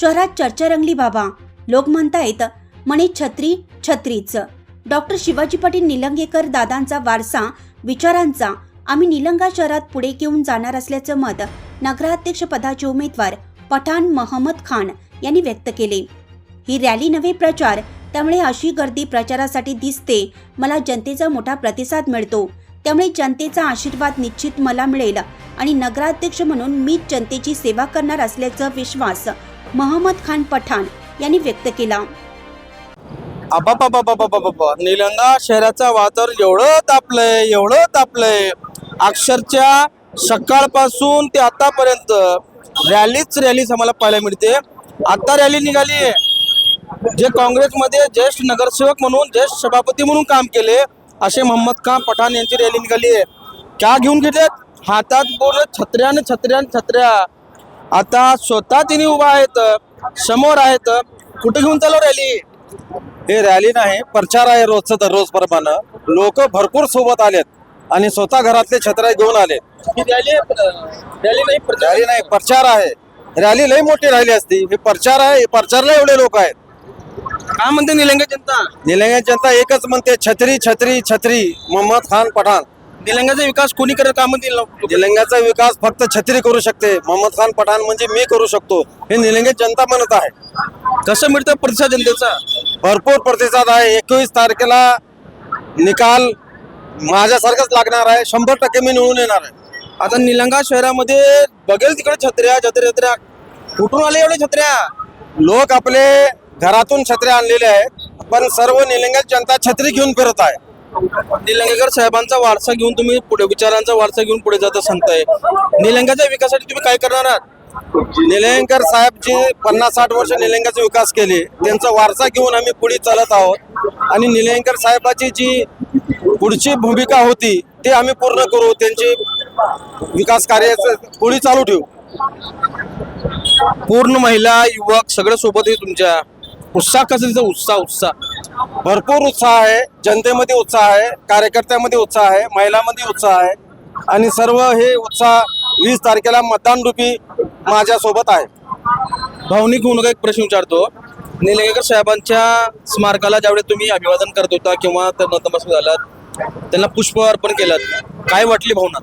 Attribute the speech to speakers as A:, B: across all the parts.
A: शहरात चर्चा रंगली बाबा. लोक म्हणतायत म्हणे छत्री छत्रीच. डॉक्टर शिवाजी पाटील निलंगेकर दादांचा वारसा विचारांचा. आम्ही निलंगा शहरात पुढे घेऊन जाणार असल्याचं मत नगराध्यक्ष पदाचे उमेदवार पठाण महमद खान यांनी व्यक्त केले. ही रॅली नव्हे प्रचार त्यामुळे अशी गर्दी प्रचारासाठी दिसते. मला जनतेचा मोठा प्रतिसाद मिळतो. त्यामुळे जनतेचा आशीर्वाद निश्चित मला मिळेल आणि नगराध्यक्ष म्हणून मी जनतेची सेवा करणार असल्याचा विश्वास महम्मद खान पठाण यांनी व्यक्त केला.
B: निलंगा शहराचं वातावरण एवढं तापलंय एवढं तापलंय. अक्षरच्या सकाळपासून ते आतापर्यंत रॅलीच रॅलीच आम्हाला पाहायला मिळते. आता रॅली निघाली आहे. जे काँग्रेसमध्ये ज्येष्ठ नगरसेवक म्हणून ज्येष्ठ सभापती म्हणून काम केले असे मोहम्मद खान पठाण यांची रॅली निघाली आहे. क्या घेऊन घेतल्यात हातात पूर्ण छत्र्याने छत्र्यान छत्र्या. आता स्वतः तिने उभा आहेत समोर आहेत. कुठे घेऊन चालू रॅली
C: हे रॅली नाही प्रचार आहे रोजचं दररोज प्रमाणे. लोक भरपूर सोबत आलेत आणि स्वतः घरातले छत्र घेऊन आले
B: ही रॅली रॅली नाही प्रचार
C: रॅली नाही प्रचार आहे. रॅली लई मोठी राहिली असती. हे प्रचार आहे प्रचारला एवढे लोक आहेत.
B: काय म्हणते निलंगा जनता?
C: निलंगा जनता एकच म्हणते छत्री छत्री छत्री मोहम्मद खान पठाण.
B: निलंग्याचा विकास कोणी करत म्हणतील लोक?
C: निलंग्याचा विकास फक्त छत्री करू शकते. मोहम्मद खान पठाण म्हणजे मी करू शकतो. हे निलंगा जनता म्हणत आहे.
B: कसं मिळतं प्रतिसाद जनतेचा?
C: भरपूर प्रतिसाद आहे. एकवीस तारखेला निकाल माझ्यासारखंच लागणार आहे. शंभर टक्के मी निवडून येणार आहे.
B: आता निलंगा शहरामध्ये बघेल तिकडे छत्र्या छत्र्या छत्र्या. कुठून आले एवढे छत्र्या?
C: लोक आपले घरातून छत्र्या आणलेले आहेत. पण सर्व निलंग्यात जनता छत्री घेऊन फिरत आहे.
B: निलंगेकर साहेबांचा वारसा घेऊन तुम्ही पुढे विचारांचा वारसा घेऊन पुढे जाता सांगताय. निलंग्याच्या विकासासाठी तुम्ही काय करणार आहात?
C: निलंगेकर साहेब जे पन्नास साठ वर्ष निलंग्याचा विकास केले. त्यांचा वारसा घेऊन आम्ही पुढे चालत आहोत. आणि निलंगेकर साहेबाची जी पुढची भूमिका होती ते आम्ही पूर्ण करू. त्यांची विकास कार्य पुढे चालू ठेवू.
B: पूर्ण महिला युवक सगळ्या सोबत आहे तुमच्या. उत्साह कसं उत्साह उत्साह.
C: भरपूर उत्साह आहे. जनतेमध्ये उत्साह आहे. कार्यकर्त्यामध्ये उत्साह आहे. महिलांमध्ये उत्साह आहे. आणि सर्व हे उत्साह वीस तारखेला मतदान रूपी माझ्यासोबत आहे.
B: भावनिक होऊन एक प्रश्न विचारतो. निलंगेकर साहेबांच्या स्मारकाला ज्यावेळी तुम्ही अभिवादन करत होता किंवा तर नतमस्तक झालात त्यांना पुष्प अर्पण केलं काय वाटली भावना?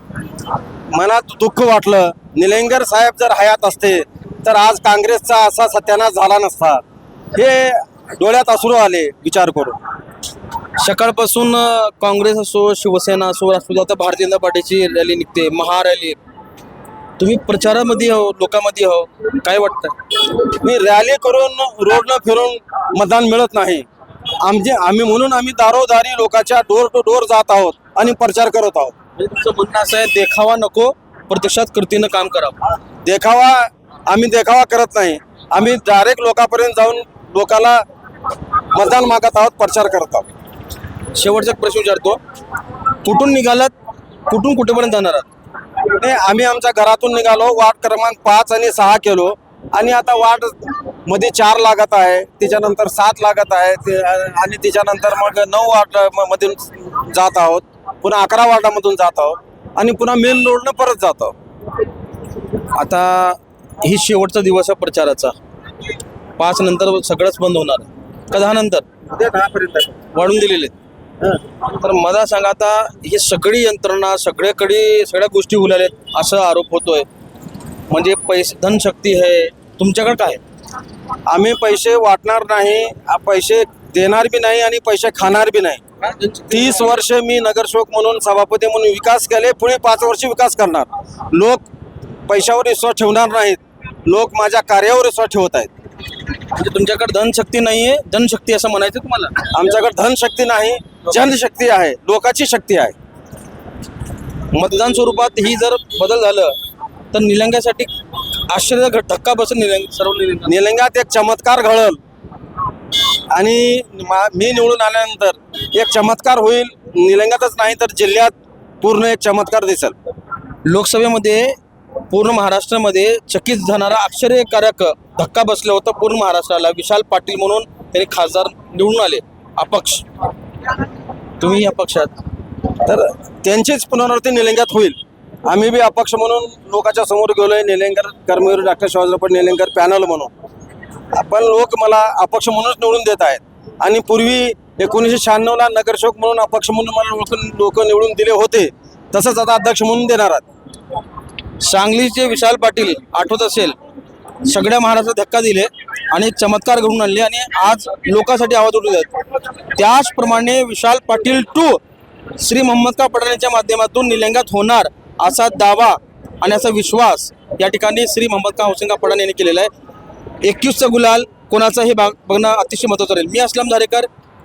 C: मनात दुःख वाटलं. निलंगर साहेब जर हयात असते तर आज काँग्रेसचा असा सत्यानाश झाला नसता. हे डोळ्यात अश्रू आले विचार करून.
B: सकाळपासून काँग्रेस असो शिवसेना असो राष्ट्रवादी आता भारतीय जनता पार्टीची रॅली निघते महारॅली. तुम्ही प्रचारामध्ये हो लोकांमध्ये हो काय वाटतं?
C: मी रॅली करून रोडनं फिरून मतदान मिळत नाही. आमचे आम्ही म्हणून आम्ही दारोदारी लोकांच्या डोर टू डोर जात आहोत आणि प्रचार करत आहोत.
B: म्हणजे तुमचं म्हणणं असं आहे देखावा नको प्रत्यक्षात कृतीनं काम करावं
C: देखावा आम्ही देखावा करत नाही. आम्ही डायरेक्ट लोकांपर्यंत जाऊन लोकाला मतदान मागत आहोत प्रचार करत आहोत.
B: शेवटचा एक प्रश्न विचारतो. कुठून निघालात? कुठून कुठेपर्यंत जाणार आहात?
C: नाही आम्ही आमच्या घरातून निघालो वार्ड क्रमांक पाच आणि सहा केलो. आणि आता वार्डमध्ये चार लागत आहे त्याच्यानंतर सात लागत आहे आणि त्याच्यानंतर मग नऊ वार्ड मधून जात आहोत. पुन्हा अकरा वार्डामधून जात आहोत. आणि पुन्हा मेन रोडनं परत जात आहोत.
B: आता ही शेवटचा दिवस आहे प्रचाराचा. पाच नंतर सगळंच बंद होणार का दहा नंतर
C: उद्या दहापर्यंत
B: वाढून दिलेले तर मला सांगा आता ही सगळी यंत्रणा सगळ्याकडे सगळ्या गोष्टी उलाल्यात असं आरोप होतोय. म्हणजे पैसे धनशक्ती आहे तुमच्याकडे काय?
C: आम्ही पैसे वाटणार नाही पैसे देणार बी नाही आणि पैसे खाणार बी नाही. तीस वर्ष मी नगरसेवक म्हणून सभापती म्हणून विकास केले पुढे पाच वर्ष विकास करणार. लोक पैशावर विश्वास ठेवणार नाहीत. लोक माझ्या कार्यावर विश्वास ठेवत आहेत.
B: म्हणजे तुमच्याकडे धनशक्ती नाहीये जनशक्ती असं म्हणायचं तुम्हाला?
C: आमच्याकडे धनशक्ती नाही जनशक्ती आहे लोकाची शक्ती आहे.
B: मतदान स्वरूपात ही जर बदल झालं तर निलंग्यासाठी आश्चर्य धक्का बसेल निलंग सर्व
C: निलंग्यात एक चमत्कार घडल. आणि मा- मी निवडून आल्यानंतर एक चमत्कार होईल. निलंग्यातच नाही तर जिल्ह्यात पूर्ण एक चमत्कार दिसेल.
B: लोकसभेमध्ये पूर्ण महाराष्ट्रामध्ये चकित जाणारा आश्चर्यकारक धक्का बसला होता पूर्ण महाराष्ट्राला. विशाल पाटील म्हणून त्यांनी खासदार निवडून आले. अपक्ष. तुम्ही अपक्षात
C: तर त्यांचीच पुनरावृत्ती निलंग्यात होईल. आम्ही बी अपक्ष म्हणून लोकांच्या समोर गेलोय. निलंगर कर्मवीर डॉक्टर शिवाजीराव निलंगर पॅनल म्हणून. पण लोक मला अपक्ष म्हणूनच निवडून देत आहेत. आणि पूर्वी एकोणीसशे शहाण्णवला नगरसेवक म्हणून अपक्ष म्हणून मला ओळखून लोक निवडून दिले होते. तसंच आता अध्यक्ष म्हणून देणार आहेत.
B: सांगलीचे विशाल पाटील आठवत असेल सगळ्या महाराष्ट्रात धक्का दिले आणि चमत्कार घडून आणले आणि आज लोकांसाठी आवाज उठवत आहेत त्याचप्रमाणे विशाल पाटील टू श्री मोहम्मद का पठाणच्या माध्यमातून निलंग्यात होणार असा दावा आणि असा विश्वास या ठिकाणी श्री मोहम्मद का हुसेन का पठाण यांनी केलेला आहे. एकवीसचा गुलाल कोणाचा हे भाग बघणं अतिशय महत्त्वाचं राहील मी असलम धारेकर